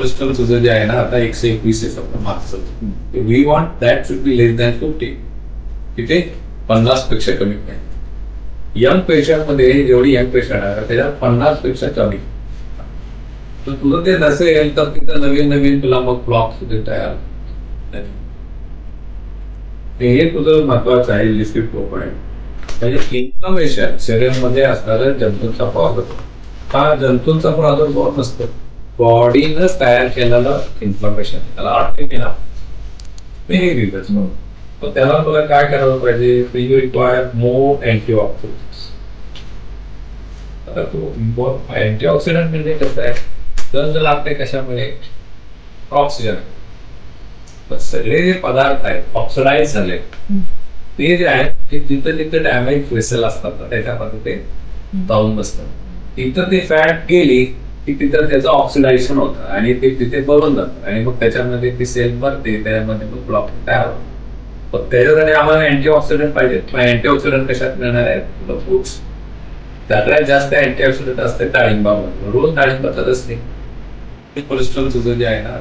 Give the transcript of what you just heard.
Cholesterol तुझं जे आहे ना आता एकशे एकवीस आहे समजा मागचं we want that should be less than fifty तिथे पन्नासपेक्षा कमी पाहिजे यंग पेशंटमध्ये जेवढी यंग पेशंट आहे त्याच्यात पन्नासपेक्षा कमी. तर तुझं ते नसेल तर तिथं नवीन नवीन तुला मग ब्लॉक सुद्धा तयार हे तुझं महत्वाचं आहे लिस्टिक पॉईंट म्हणजे इन्फ्लमेशन शरीरामध्ये असणारा जंतूंचा प्रादुर्भाव हा जंतूंचा प्रादुर्भाव नसतो? बॉडीनंच तयार केलेलं इन्फ्लमेशन त्याला आर्टिफिना हे म्हणून तर त्याला तुला काय करायला पाहिजे? यू रिक्वायर मोर अँटीऑक्सिडंट्स आता तू अँटीऑक्सिडंट म्हणजे कसं आहे? गंज लागते कशामुळे? ऑक्सिजन सगळे जे पदार्थ आहेत ऑक्सिडाईज झाले. ते जे आहेत ते तिथं तिथं डॅमेज वेसल असतात. त्याच्यामध्ये ते जाऊन बसतात. तिथं ते फॅट गेली की तिथं त्याचं ऑक्सिडायझेशन होतं आणि ते तिथे भरून जातं. आणि मग त्याच्यामध्ये ती सेल भरते त्याच्यामध्ये मग ब्लॉक तयार होतो. पण त्याच्यासाठी आम्हाला अँटीऑक्सिडंट पाहिजेत मग अँटीऑक्सिडंट कशात मिळणार आहेत फ्रुट्स सगळ्यात जास्त अँटीऑक्सिडंट असते डाळिंबामध्ये रोज डाळिंबातच असते. कोलेस्ट्रॉल तुझं जे आहे ना